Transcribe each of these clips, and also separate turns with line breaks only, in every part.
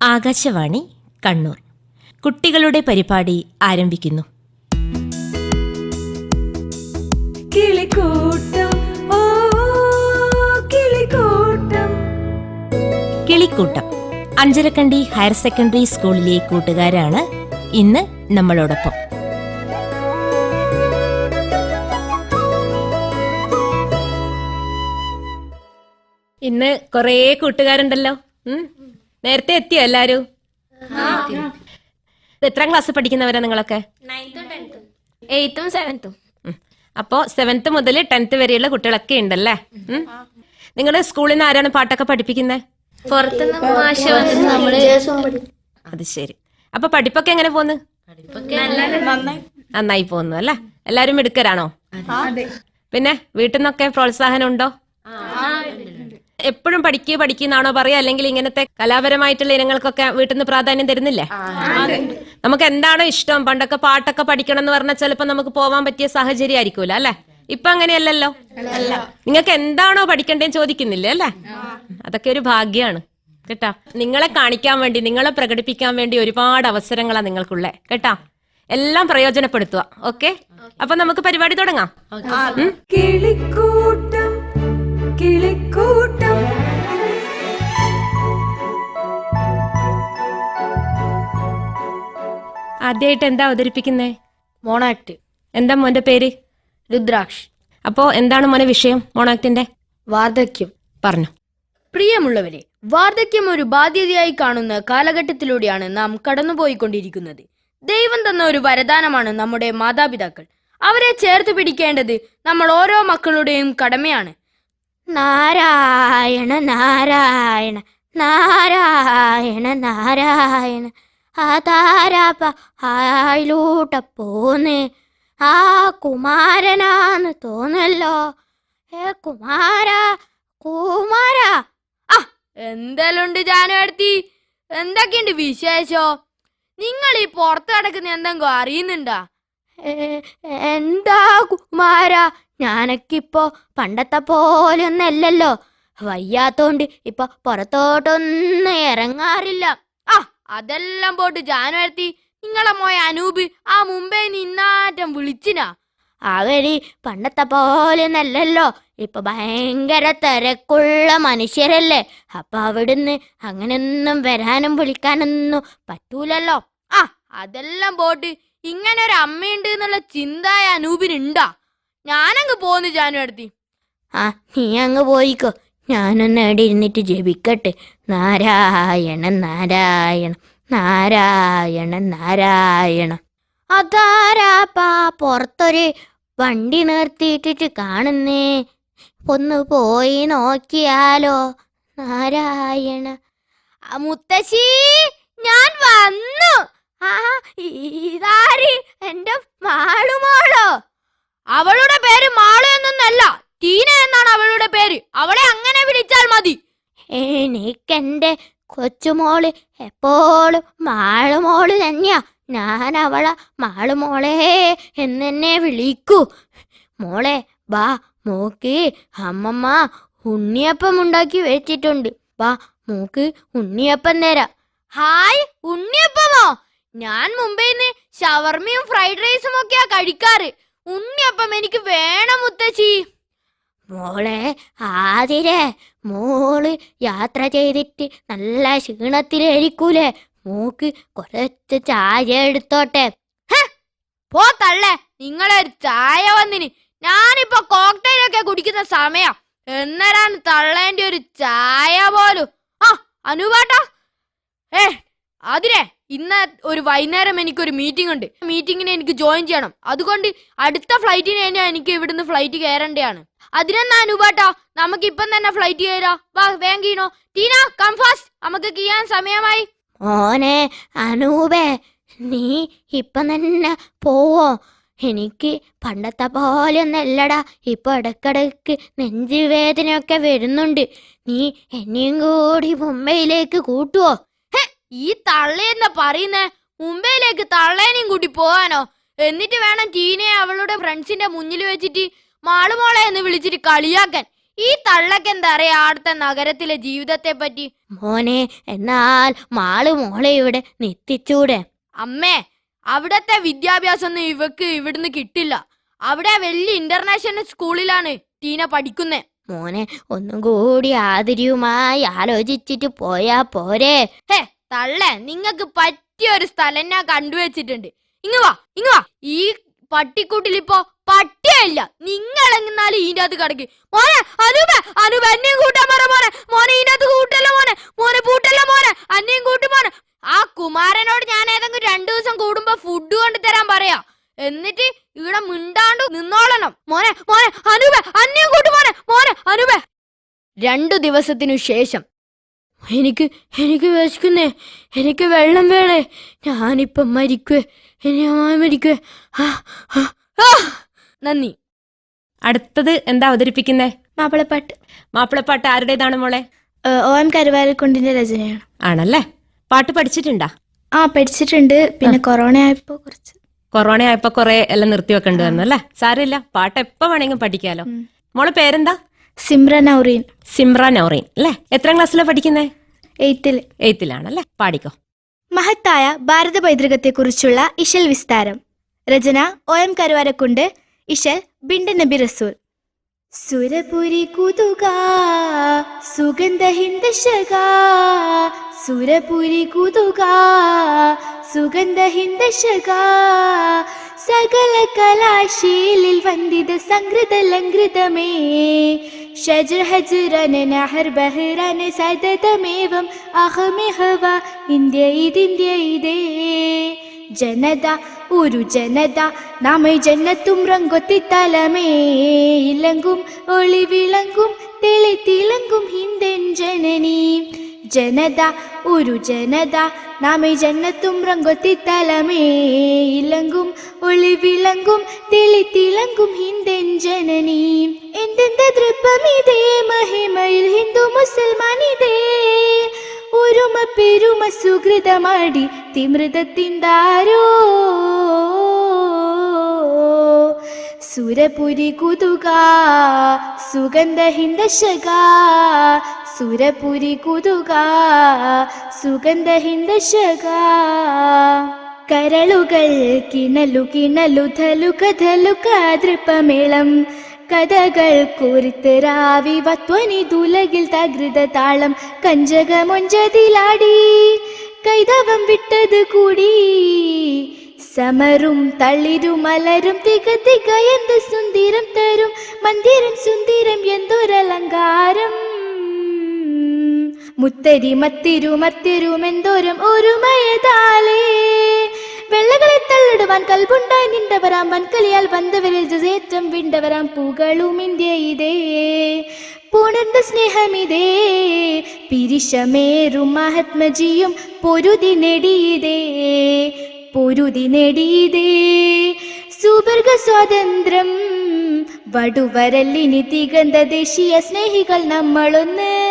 ആകാശവാണി കണ്ണൂർ. കുട്ടികളുടെ പരിപാടി ആരംഭിക്കുന്നു.
കിളിക്കൂട്ടം
അഞ്ചരക്കണ്ടി ഹയർ സെക്കൻഡറി സ്കൂളിലെ കൂട്ടുകാരാണ് ഇന്ന് നമ്മളോടൊപ്പം. ഇന്ന് കുറേ കൂട്ടുകാരുണ്ടല്ലോ. നേരത്തെ എത്തിയോ എല്ലാരും? എത്രാം ക്ലാസ് പഠിക്കുന്നവരാ നിങ്ങളൊക്കെ?
എയ്ത്തും സെവൻത്തും.
അപ്പോ സെവൻത്ത് മുതൽ ടെൻത്ത് വരെയുള്ള കുട്ടികളൊക്കെ ഉണ്ടല്ലേ. നിങ്ങളുടെ സ്കൂളിൽ നിന്ന് ആരാണ് പാട്ടൊക്കെ പഠിപ്പിക്കുന്നത് അത് ശരി. അപ്പൊ പഠിപ്പൊക്കെ എങ്ങനെ പോന്ന്? നന്നായി. പോന്നു അല്ലേ? എല്ലാരും മിടുക്കരാണോ? പിന്നെ വീട്ടിൽ നിന്നൊക്കെ പ്രോത്സാഹനം ഉണ്ടോ? എപ്പോഴും പഠിക്കുക പഠിക്കുന്നാണോ പറയുക? അല്ലെങ്കിൽ ഇങ്ങനത്തെ കലാപരമായിട്ടുള്ള ഇനങ്ങൾക്കൊക്കെ വീട്ടിൽ നിന്ന് പ്രാധാന്യം തരുന്നില്ലേ? നമുക്ക് എന്താണോ ഇഷ്ടം? പണ്ടൊക്കെ പാട്ടൊക്കെ പഠിക്കണം എന്ന് പറഞ്ഞാൽ ചിലപ്പോൾ നമുക്ക് പോവാൻ പറ്റിയ സാഹചര്യം ആയിരിക്കൂല അല്ലെ? ഇപ്പൊ അങ്ങനെയല്ലല്ലോ? നിങ്ങൾക്ക് എന്താണോ പഠിക്കണ്ടേ ചോദിക്കുന്നില്ലേ അല്ലേ? അതൊക്കെ ഒരു ഭാഗ്യമാണ്. കേട്ടാ? നിങ്ങളെ കാണിക്കാൻ വേണ്ടി നിങ്ങളെ പ്രകടിപ്പിക്കാൻ വേണ്ടി ഒരുപാട് അവസരങ്ങളാ നിങ്ങൾക്കുള്ളേ. കേട്ടാ? എല്ലാം പ്രയോജനപ്പെടുത്തുക. ഓക്കെ? അപ്പൊ നമുക്ക് പരിപാടി തുടങ്ങാം?
കിളിക്കൂട്ടം കിളിക്കൂട്ടം.
ആദ്യമായിട്ട് എന്താ അവതരിപ്പിക്കുന്നേ?
മോണാക്ട്.
എന്താ മോന്റെ പേര്?
രുദ്രാക്ഷ്.
അപ്പോ എന്താണ് മോനെ വിഷയം മോണാക്ടിന്റെ?
വാർദ്ധക്യം.
പറഞ്ഞു.
പ്രിയമുള്ളവരെ വാർദ്ധക്യം ഒരു ബാധ്യതയായി കാണുന്ന കാലഘട്ടത്തിലൂടെയാണ് നാം കടന്നുപോയിക്കൊണ്ടിരിക്കുന്നത്. ദൈവം തന്ന ഒരു വരദാനമാണ് നമ്മുടെ മാതാപിതാക്കൾ. അവരെ ചേർത്ത് പിടിക്കേണ്ടത് നമ്മൾ ഓരോ മക്കളുടെയും കടമയാണ്. നാരായണ നാരായണ നാരായണ നാരായണ. ആതാരാപ്പ ആയിലൂട്ട പോന്ന്. ആ കുമാരനാന്ന് തോന്നല്ലോ. ഏ കുമാര കുമാര. ആ എന്തെല്ലുണ്ട് ജാനുവടുത്തി എന്തൊക്കെയുണ്ട് വിശേഷോ? നിങ്ങൾ ഈ പുറത്ത് കിടക്കുന്ന എന്തെങ്കിലും അറിയുന്നുണ്ടാ? എന്താ കുമാര? ഞാനൊക്കിപ്പോ പണ്ടത്തെ പോലൊന്നല്ലല്ലോ വയ്യാത്തോണ്ട് ഇപ്പൊ പുറത്തോട്ടൊന്നും ഇറങ്ങാറില്ല ആ അതെല്ലാം പോട്ട് ജാനുവരത്തി നിങ്ങളെ മോയ അനൂപ് ആ മുമ്പേ നിന്നാറ്റം വിളിച്ചിനാ. അവർ പണ്ടത്തെ പോലെന്നല്ലല്ലോ ഇപ്പൊ ഭയങ്കര തിരക്കുള്ള മനുഷ്യരല്ലേ. അപ്പൊ അവിടുന്ന് അങ്ങനെയൊന്നും വരാനും വിളിക്കാനൊന്നും പറ്റൂലല്ലോ. ആ അതെല്ലാം പോട്ട് ഇങ്ങനെ ഒരു അമ്മയുണ്ട് എന്നുള്ള ചിന്ത അനൂപിനുണ്ടാ. ഞാനങ്ങ് പോന്നു ജാനുവടുത്തി ആ നീ അങ്ങ് പോയിക്കോ. ഞാനൊന്ന് അവിടെ ഇരുന്നിട്ട് ജപിക്കട്ടെ. നാരായണ നാരായണ നാരായണ നാരായണ അതാരാപ്പാ പുറത്തൊരു വണ്ടി നിർത്തിയിട്ടിട്ട് കാണുന്നേ? ഒന്ന് പോയി നോക്കിയാലോ? നാരായണ. മുത്തശ്ശി ഞാൻ വന്നു. ആ ഇതാര്? എന്റെ മാളുമോളോ. അവളുടെ പേര് മാളു എന്നൊന്നല്ല ടീന എന്നാണ് അവളുടെ പേര്. അവളെ അങ്ങനെ വിളിച്ചാൽ മതി. എനിക്കെന്റെ കൊച്ചുമോൾ എപ്പോഴും മാളുമോൾ തന്നെയാ. ഞാൻ അവളെ മാളുമോളെ എന്നെ വിളിക്കൂ. മോളെ വാ മോക്ക് അമ്മമ്മ ഉണ്ണിയപ്പം ഉണ്ടാക്കി വെച്ചിട്ടുണ്ട്. വാ മോക്ക് ഉണ്ണിയപ്പം തരാം. ഹായ് ഉണ്ണിയപ്പമോ? ഞാൻ മുംബൈന്ന് ഷവർമയും ഫ്രൈഡ് റൈസും ഒക്കെയാ കഴിക്കാറ്. ഉണ്ണിയപ്പം എനിക്ക് വേണം മുത്തശ്ശി. മോളെ ആതിരെ മോൾ യാത്ര ചെയ്തിട്ട് നല്ല ക്ഷീണത്തിലായിരിക്കൂലേ? മൂക്ക് കുറച്ച് ചായ എടുത്തോട്ടെ. പോ തള്ളേ. നിങ്ങളെ ഒരു ചായ വന്നിന്. ഞാനിപ്പോ കോക്ടെയിൽ ഒക്കെ കുടിക്കുന്ന സമയാ. എന്നരാണ് തള്ളേന്റെ ഒരു ചായ പോലും. ആ അനുപാട്ടാ. ഏ അതിരെ ഇന്ന് ഒരു വൈകുന്നേരം എനിക്കൊരു മീറ്റിംഗ് ഉണ്ട്. മീറ്റിംഗിന് എനിക്ക് ജോയിൻ ചെയ്യണം. അതുകൊണ്ട് അടുത്ത ഫ്ലൈറ്റിന് തന്നെ എനിക്ക് ഇവിടുന്ന് ഫ്ലൈറ്റ് കയറേണ്ടതാണ്. അതിനെന്നാ അനുപാട്ടാ? നമുക്ക് ഇപ്പം തന്നെ ഫ്ലൈറ്റ് കയറാ. വാ വേഗം കീണോ. ടീന കം ഫാസ്റ്റ് നമുക്ക് കീയാൻ സമയമായി. ഓനെ അനൂപേ നീ ഇപ്പം തന്നെ പോവോ? എനിക്ക് പണ്ടത്തെ പോലെ ഒന്നല്ലടാ ഇപ്പൊ ഇടക്കിടക്ക് നെഞ്ചുവേദനയൊക്കെ വരുന്നുണ്ട്. നീ എന്നെയും കൂടി മുംബൈയിലേക്ക് കൂട്ടുവോ? ഈ തള്ളയെന്ന പറയുന്ന മുംബൈയിലേക്ക് തള്ളേനെയും കൂട്ടി പോവാനോ എന്നിട്ട് വേണം ടീനയെ അവളുടെ ഫ്രണ്ട്സിന്റെ മുന്നിൽ വെച്ചിട്ട് മാളുമോളെ എന്ന് വിളിച്ചിട്ട് കളിയാക്കാൻ. ഈ തള്ളക്ക് എന്താ അറിയാ അടുത്ത നഗരത്തിലെ ജീവിതത്തെ പറ്റി? മോനെ എന്നാൽ മാൾ മോളെ ഇവിടെ നിത്തിച്ചൂടെ അമ്മേ അവിടത്തെ വിദ്യാഭ്യാസം ഒന്നും ഇവക്ക് ഇവിടുന്ന് കിട്ടില്ല. അവിടെ വലിയ ഇന്റർനാഷണൽ സ്കൂളിലാണ് ടീന പഠിക്കുന്നേ. മോനെ ഒന്നും കൂടി ആതിരിയുമായി ആലോചിച്ചിട്ട് പോയാ പോരെ. ഹേ തള്ളേ നിങ്ങക്ക് പറ്റിയ ഒരു സ്ഥലം ഞാൻ കണ്ടുവച്ചിട്ടുണ്ട്. ഇങ്ങ് വാ ഇങ്ങ് വാ. ഈ പട്ടിക്കൂട്ടിൽ ഇപ്പോ പട്ടിയല്ല നിങ്ങൾ എങ്ങനാലും ഇതിന്റെ അകത്ത് കിടക്ക്. മോനെ അനൂപ അനൂപ എന്നെയും കൂട്ടാൻ പറ മോനെ. മോനെ ഇതിനകത്ത് കൂട്ടല്ലോ മോനെ? മോനെ കൂട്ടല്ലോ മോനെ? അന്നെയും കൂട്ടു മോനെ. ആ കുമാരനോട് ഞാൻ ഏതെങ്കിലും രണ്ടു ദിവസം കൂടുമ്പോ ഫുഡ് കൊണ്ട് തരാൻ പറയാ. എന്നിട്ട് ഇവിടെ മിണ്ടാണ്ട് നിന്നോളണം. മോനെ മോനെ അനൂപ അന്നെയും കൂട്ടു മോനെ. മോനെ അനൂപ. രണ്ടു ദിവസത്തിനു ശേഷം എനിക്ക് എനിക്ക് വിശക്കുന്നേ. എനിക്ക് വെള്ളം വേണേ. ഞാനിപ്പം മരിക്കേ ഞാൻ മരിക്കുവേ. നന്ദി.
അടുത്തത് എന്താ അവതരിപ്പിക്കുന്നേ?
മാപ്പിളപ്പാട്ട്.
മാപ്പിളപ്പാട്ട് ആരുടേതാണ് മോളെ?
ഓ ഒ എം കരുവാരക്കുണ്ടിന്റെ രചനയാണ്.
ആണല്ലേ? പാട്ട് പഠിച്ചിട്ടുണ്ടാ?
ആ പഠിച്ചിട്ടുണ്ട്. പിന്നെ കൊറോണ ആയപ്പോ കുറച്ച്.
കൊറോണ ആയപ്പോ കുറെ എല്ലാം നിർത്തി വെക്കേണ്ടി വന്നു അല്ലേ? സാരമില്ല. പാട്ട് എപ്പോ വേണമെങ്കിലും പഠിക്കാലോ. മോളെ പേരെന്താ?
സിമ്രൻ ഔറീൻ
സിമ്ര നൗറീൻ അല്ലേ? എത്രാം ക്ലാസ്സിലാണ് പഠിക്കുന്നേ?
എയ്ത്തിൽ
എയ്ത്തിലാണല്ലേ? പാടിക്കോ.
മഹത്തായ ഭാരത പൈതൃകത്തെക്കുറിച്ചുള്ള ഇശൽ വിസ്താരം. രചന ഒ എം കരുവാരക്കുണ്ട് ഇശൽ ബിൻഡ് നബി റസൂൽ. സുരപുരി കുതുക സുഗന്ധ ഹിന്ദശക സുരപുരി കുതുക സുഗന്ധ ഹിന്ദശക സകല കലാശീലിൽ വന്ദിത സംഗൃത ലംഘൃതമേ ഷജർ ഹജുരന സതതമേവം അഹമിഹവ ഇന്ത്യ ഇതിന്ത്യ ഇതേ. ജനത ഒരു ജനത നാമൈ ജന്നത്തും തലമേ ഇലങ്കും ഒളി വിളങ്കും തെളി തിളങ്കും ഹിന്ദൻ ജനനി. ജനത ഒരു ജനത നാമൈ ജന്നത്തും തലമേ ഇലങ്കും ഒളി വിളങ്കും തെളി തിളങ്കും ഹിന്ദൻ ജനനി. എന്തെന്ത ദൃപ്പമിതേ മഹിമയിൽ ഹിന്ദു മുസൽമാനിതേ ഒരുമ പെരുമ സുഹൃതമാടി തിമൃതത്തിന്താരോ സുരപുരി കുതുക സുഗന്ധ ഹിന്ദശക സുരപുരി കുതുക സുഗന്ധ ഹിന്ദശക കരളുകൾ കിണലു കിണലു ധലു കഥലു കാതൃപ്പമേളം കഥകൾ കുറിത്ത് രാവി വത്വനി തുലകിൽ തകൃത താളം കഞ്ചകമൊഞ്ചതിലാടി കൈതവം വിട്ടത് കൂടി സമരും തളിരും മലരും തിക തിക എന്ത് സുന്ദരം തരും മന്ദിരം സുന്ദരം എന്തൊരലങ്കാരം മുത്തരി മത്തിരു മത്തിരും എന്തോരം ഒരുമയതാലേ വെള്ളകളെ തള്ളിടുവാൻ കൽബുണ്ടായി നിണ്ടവരാം വൻകലിയാൽ വന്നവരിൽ ജസേറ്റം വിണ്ടവരാം. പൂകളും ഇന്ത്യ ഇതേ. പൂണർന്ന സ്നേഹമിതേ പിരിശമേറും മഹാത്മജിയും പൊരുതി നെടിയതേ. പൊരുതി നെടിയതേ. സുവർഗ സ്വാതന്ത്ര്യം വടുവരല്ലിനി തികന്ത ദേശീയ സ്നേഹികൾ നമ്മളൊന്ന്.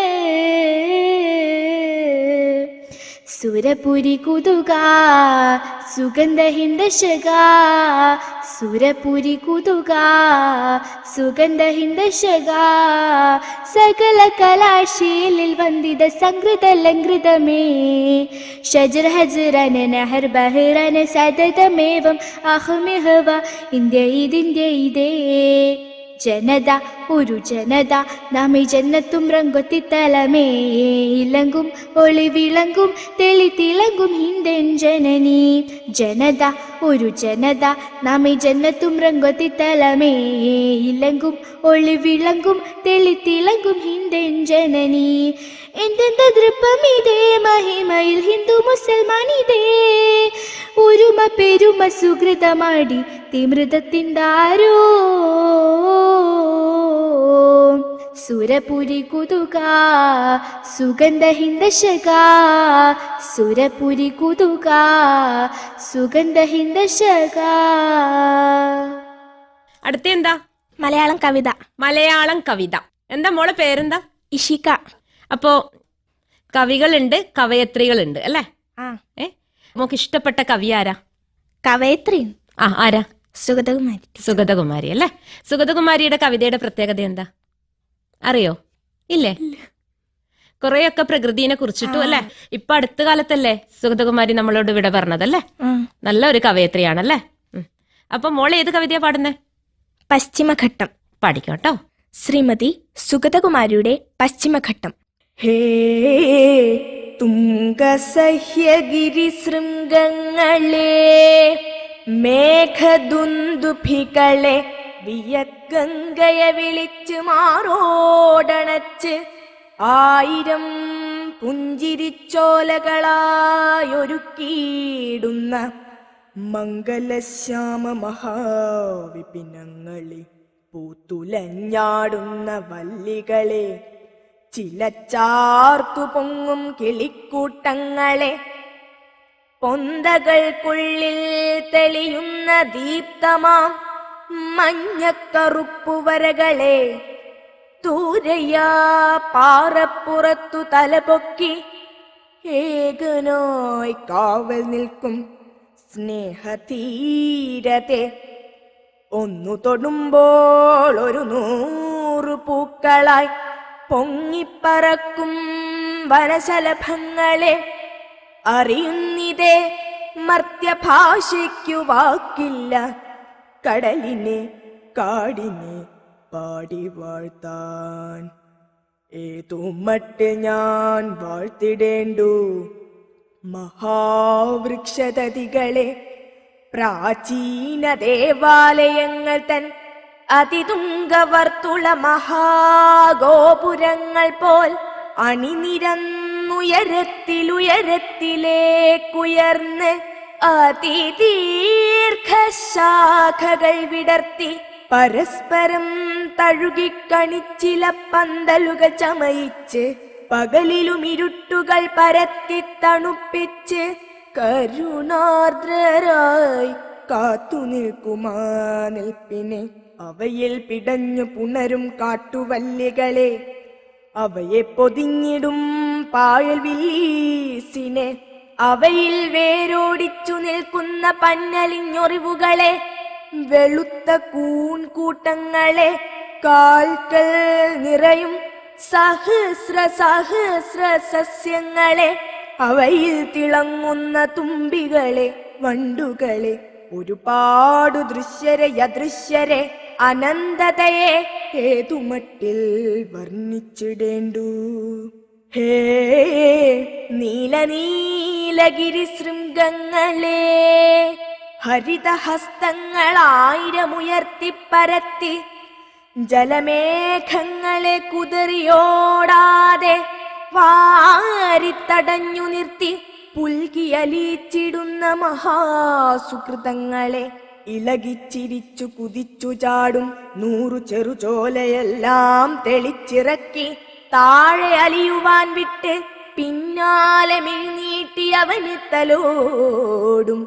സുരപുരി കുതുക സുഗന്ധഹിന്ദശക സുരപുരി കുതുക സുഗന്ധ ഹിന്ദശക സകല കലാശീലിൽ വന്ദിത ലംഘൃതമേ ഷജർ ഹജറന നഹർ ബഹ്റന സതതമേവം അഹമിഹവ ഇന്ത്യ ഇതിന്ത്യ ഇതേ. ജനത ഒരു ജനത നമ്മെ ജന്നത്തും രംഗത്തി തലമേ. ഇലങ്കും ഒളി വിളങ്കും തെളി തിളങ്കും ഹിന്ദൻ ജനനി. ജനത ഒരു ജനത നമ്മെ ജന്നത്തും രംഗത്തി തലമേ. ഇലങ്കും ഒളി വിളങ്കും തെളി തിളങ്കും ഹിന്ദൻ ജനനി. എന്തെന്ത ദൃപ്പമിതേ മഹിമയിൽ ഹിന്ദു മുസൽമാനിതേ ഒരുമ പെരുമ സുഹൃതമാടി തിമൃതത്തിന്താരോ സുരപുരി കുതുക സുഗന്ധഹിന്ദശക സുരപുരി കുതുക സുഗന്ധഹിന്ദശക.
അടുത്ത എന്താ
മലയാളം കവിത.
മലയാളം കവിത. എന്താ മോളെ പേരെന്താ?
ഇഷിക.
അപ്പോ കവികളുണ്ട് കവയത്രികളുണ്ട് അല്ലേ?
ആ.
ഏ? നമുക്ക് ഇഷ്ടപ്പെട്ട കവി ആരാ?
കവയത്രി.
ആ ആരാ?
സുഗതകുമാരി
സുഗതകുമാരി അല്ലേ? സുഗതകുമാരിയുടെ കവിതയുടെ പ്രത്യേകത എന്താ? അറിയോ? ഇല്ലേ? കുറെയൊക്കെ പ്രകൃതിനെ കുറിച്ചിട്ടും അല്ലെ? ഇപ്പൊ അടുത്ത കാലത്തല്ലേ സുഗതകുമാരി നമ്മളോട് ഇവിടെ പറഞ്ഞതല്ലേ? നല്ല ഒരു കവയത്രിയാണല്ലേ. അപ്പൊ മോളെ ഏത് കവിതയാ പാടുന്നേ?
പശ്ചിമഘട്ടം.
പാടിക്കോട്ടോ.
ശ്രീമതി സുഗതകുമാരിയുടെ പശ്ചിമഘട്ടം. ഹേ തുംഗസഹ്യഗിരി ശൃംഗങ്ങളെ മേഘദുന്ദുഭികളെ വിയഗംഗയെ വിളിച്ച് മാറോടണച്ച് ആയിരം പുഞ്ചിരിച്ചോലകളായൊരുക്കിയിടുന്ന മംഗലശ്യാമ മഹാവിപിനങ്ങളെ പൂത്തുലഞ്ഞാടുന്ന വല്ലികളെ ചില ചാർത്തു പൊങ്ങും കിളിക്കൂട്ടങ്ങളെ പൊന്തകൾക്കുള്ളിൽ തെളിയുന്ന ദീപ്തമാം മഞ്ഞക്കറുപ്പുവരകളെ. ദൂരയാ പാറപ്പുറത്തു തലപൊക്കി ഏകനായി കാവൽ നിൽക്കും സ്നേഹതീരത്തെ ഒന്നു തൊടുമ്പോൾ ഒരു നൂറു പൂക്കളായി പൊങ്ങിപ്പറക്കും വനശലഭങ്ങളെ. അറിയുന്നിതേ മർത്യഭാഷയ്ക്കു വാക്കില്ല. കടലിനെ കാടിനെ പാടി വാഴ്ത്താൻ. ഏതു മട്ടിൽ ഞാൻ വാഴ്ത്തിടേണ്ടു? മഹാവൃക്ഷതതികളെ പ്രാചീന ദേവാലയങ്ങൾ തൻ അതിതുങ്കവർത്തുള മഹാഗോപുരങ്ങൾ പോൽ അണിനിരന്നുയരത്തിലുയരത്തിലേക്കുയർന്ന് അതിദീർഘശാഖകൾ വിടർത്തി പരസ്പരം തഴുകിക്കണിച്ചില പന്തലുകൾ ചമയിച്ച് പകലിലും ഇരുട്ടുകൾ പരത്തി തണുപ്പിച്ച് കരുണാർദ്രരായി കാത്തു അവയിൽ പിടഞ്ഞു പുണരും കാട്ടുവല്ലികളെ. അവയെ പൊതിഞ്ഞിടും പായൽ വില്ലീസിനെ അവയിൽ വേരോടിച്ചു നിൽക്കുന്ന പന്നലിഞ്ഞൊറിവുകളെ വെളുത്ത കൂൺകൂട്ടങ്ങളെ കാൽക്കൽ നിറയും സഹസ്ര സഹസ്ര സസ്യങ്ങളെ അവയിൽ തിളങ്ങുന്ന തുമ്പികളെ വണ്ടുകളെ ഒരുപാടു ദൃശ്യരെ യദൃശ്യരെ അനന്തതയെ ഏതുമട്ടിൽ വർണിച്ചിടേണ്ടു? ഹേ നീല ശൃംഗങ്ങളെ ഹരിതഹസ്തങ്ങളായിരമുയർത്തിപ്പരത്തി ജലമേഘങ്ങളെ കുതിറിയോടാതെ വാരിത്തടഞ്ഞു നിർത്തി പുൽകിയലീച്ചിടുന്ന മഹാസുകൃതങ്ങളെ ഇലകിച്ചിരിച്ചു കുതിച്ചു ചാടും നൂറു ചെറുചോലയെല്ലാം തെളിച്ചിറക്കി താഴെ അലിയുവാൻ വിട്ട് പിന്നാലെ മിഴുനീട്ടി അവന് തലോടും.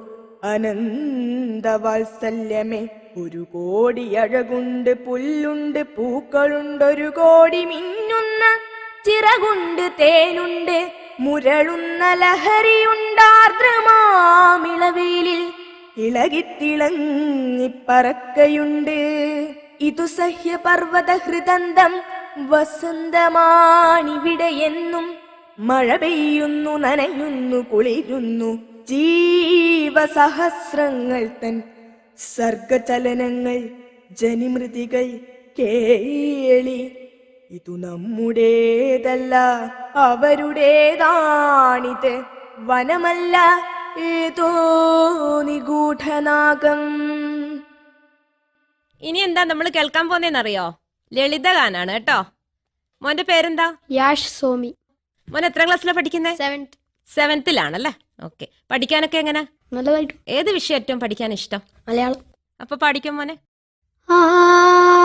അനന്തവാത്സല്യമേ ഒരു കോടി അഴകുണ്ട് പുല്ലുണ്ട് പൂക്കളുണ്ട് ഒരു കോടി മിന്നുന്ന ചിറകുണ്ട് തേനുണ്ട് മുരളുന്ന ലഹരിയുണ്ടാർദ്രമാമിളവേലിൽ ഇളകിത്തിളങ്ങിപ്പറക്കയുണ്ട് ഇതു സഹ്യപർവത ഹൃദന്തം വസന്തമാണിവിടെ എന്നും മഴ പെയ്യുന്നു നനയുന്നു കുളിരുന്നു. ജീവസഹസ്രങ്ങൾ തൻ സർഗചലനങ്ങൾ ജനിമൃതികൾ കേളി. ഇതു നമ്മുടേതല്ല അവരുടേതാണിത്. വനമല്ല ഏതോ നിഗൂഢനാഗം.
ഇനി എന്താ നമ്മൾ കേൾക്കാൻ പോന്നേന്നറിയോ ലളിതഗാനാണ് കേട്ടോ. മോന്റെ പേരെന്താ?
യാഷ് സോമി.
മോൻ എത്ര ക്ലാസ്സിലാണ് പഠിക്കുന്നത്
സെവൻത്
സെവൻത്തിലാണല്ലേ? ഓക്കെ. പഠിക്കാനൊക്കെ എങ്ങനെ?
നല്ലതായിട്ട്.
ഏത് വിഷയം ഏറ്റവും പഠിക്കാൻ ഇഷ്ടം?
മലയാളം.
അപ്പൊ പഠിക്കും മോനെ.
ആ ആ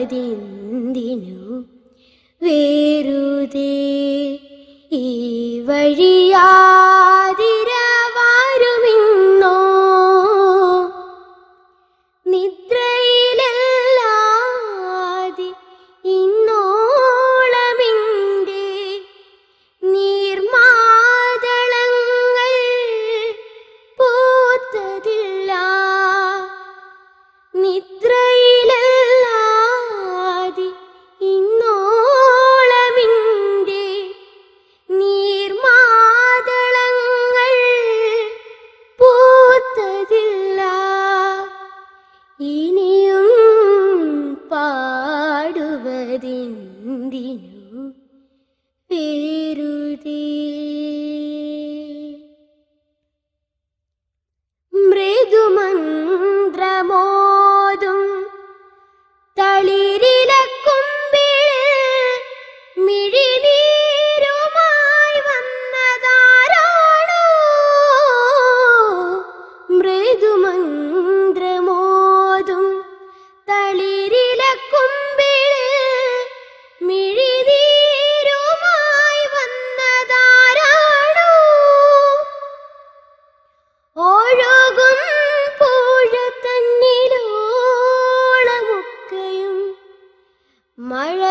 പാടുവതെന്തിനു
വേറുതേ ഈ വഴിയാതിര Myra.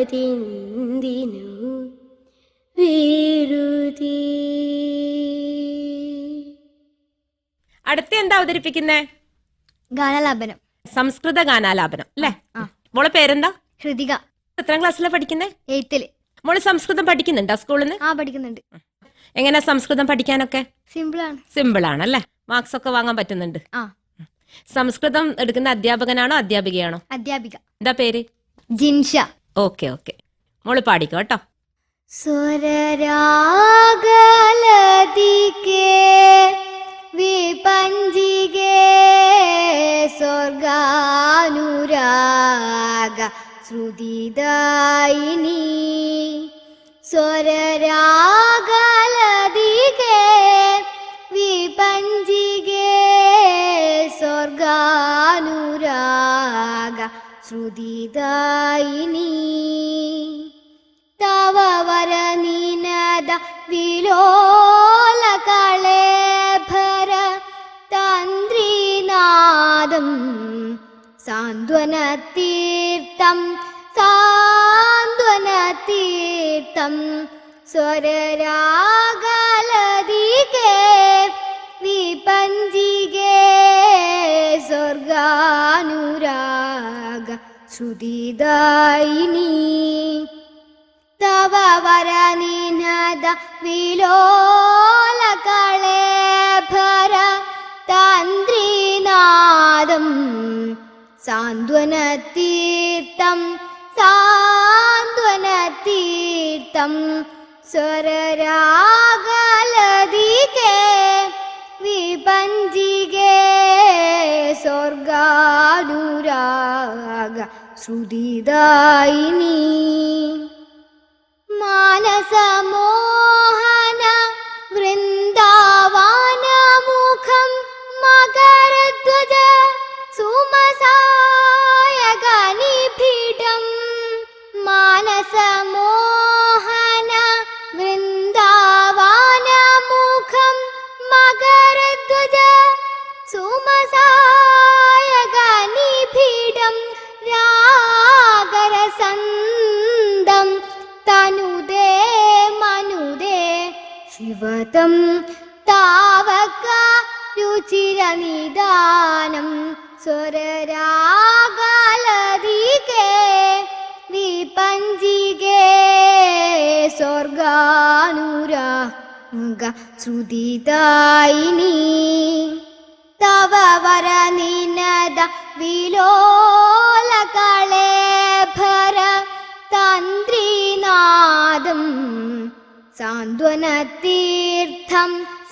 പാടുവതെന്തിനു വീരുതി.
അടുത്ത എന്താ അവതരിപ്പിക്കുന്നേ?
ഗാനാലാപനം.
സംസ്കൃത ഗാനാലാപനം അല്ലേ? മോളെ പേരെന്താ?
ഹൃതിക
എത്രാം ക്ലാസ്സിലാണ് പഠിക്കുന്നേ?
എയ്ത്തിൽ.
മോൾ സംസ്കൃതം പഠിക്കുന്നുണ്ടോ സ്കൂളിൽ നിന്ന്
ആ പഠിക്കുന്നുണ്ട്.
എങ്ങനെയാ സംസ്കൃതം പഠിക്കാനൊക്കെ?
സിമ്പിൾ ആണ്
സിമ്പിൾ ആണ് അല്ലേ? മാർക്സ് ഒക്കെ വാങ്ങാൻ പറ്റുന്നുണ്ട്.
ആ.
സംസ്കൃതം എടുക്കുന്ന അധ്യാപകനാണോ അധ്യാപികയാണോ?
അധ്യാപിക.
എന്താ പേര്?
ജിൻഷ.
Okay okay. മോൾ പാടിക്കോ കേട്ടോ.
സ്വരരാഗലതികേ വിപഞ്ചികേ സ്വർഗാനുരാഗ ശ്രുതിദായിനി. സ്വരരാഗലതികേ
ശ്രുതിദായിനി തവ വരനീനദ വിലോല കളേഭര തന്ത്രീനാദം സാന്ത്വനതീർത്ഥം സാന്ത്വനതീർത്ഥം. സ്വരരാഗലതികേ വിപഞ്ചികേ സ്വർഗാനുരാഗ ശ്രുതിദായിനി തവ വരനിനദ വിലോല കളേഭര തന്ത്രീനാദം സാന്ത്വനതീർത്ഥം സാന്ത്വനതീർത്ഥം സ്വരരാഗലതികേ വിപഞ്ചികേ സ്വർഗാനുരാഗ ശ്രുതിദായിനി മാനസമോഹന വൃന്ദാവനമുഖം മകരധ്വജ സുമസായകനിഭിടം. മാനസമോഹന വൃന്ദാവനമുഖം മകരധ്വജ സുമസായകനിഭിടം ശിവതം താവക രുചിരനിദാനം സ്വരരാഗലതികേ വിപഞ്ചികേ സ്വർഗാനുരാഗ ശ്രുതിദായിനി തവ വരനിനദ വിലോലകളേ ഭര തന്ത്രീനാദം സാന്ത്വനതീർത്ഥം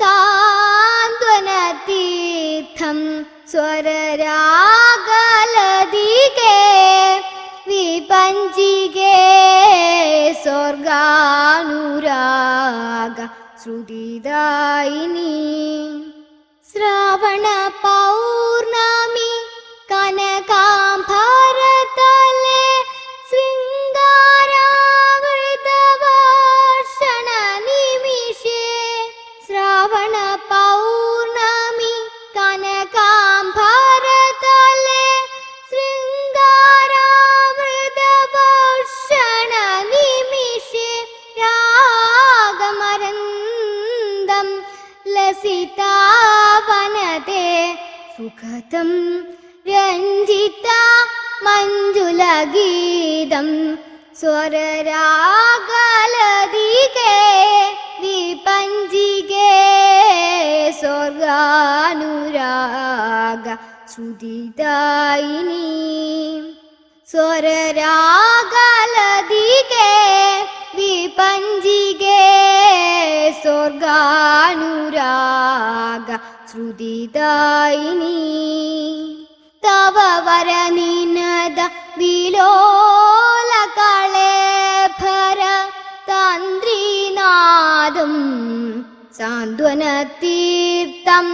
സാന്ത്വനതീർത്ഥം സ്വരരാഗലതികേ വിപഞ്ചികേ സ്വർഗാനുരാഗ ശ്രുതിദായിനി. ശ്രാവണ പൗർണമി ലസിതാവനത്തെ സുഖതം രഞ്ജിത മഞ്ജുലഗീതം സ്വരരാഗലതികേ വിപഞ്ചികേ സ്വർഗാനുരാഗ ശ്രുതിദായിനി സ്വരരാഗലതികേ സ്വർഗാനുരാഗ ശ്രുതിദായിനി തവ വരനിനദ വിലോല കളേഭര തന്ത്രീനാദം സാന്ത്വനതീർത്ഥം സാന്ത്വനതീർത്ഥം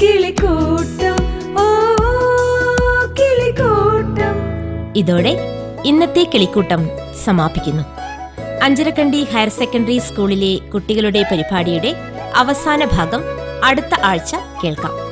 കിളിക്കൂട്ടം ഓ കിളിക്കൂട്ടം.
ഇതോടെ ഇന്നത്തെ കിളിക്കൂട്ടം സമാപിക്കുന്നു. അഞ്ചരക്കണ്ടി ഹയർ സെക്കൻഡറി സ്കൂളിലെ കുട്ടികളുടെ പരിപാടിയുടെ അവസാന ഭാഗം അടുത്ത ആഴ്ച കേൾക്കാം.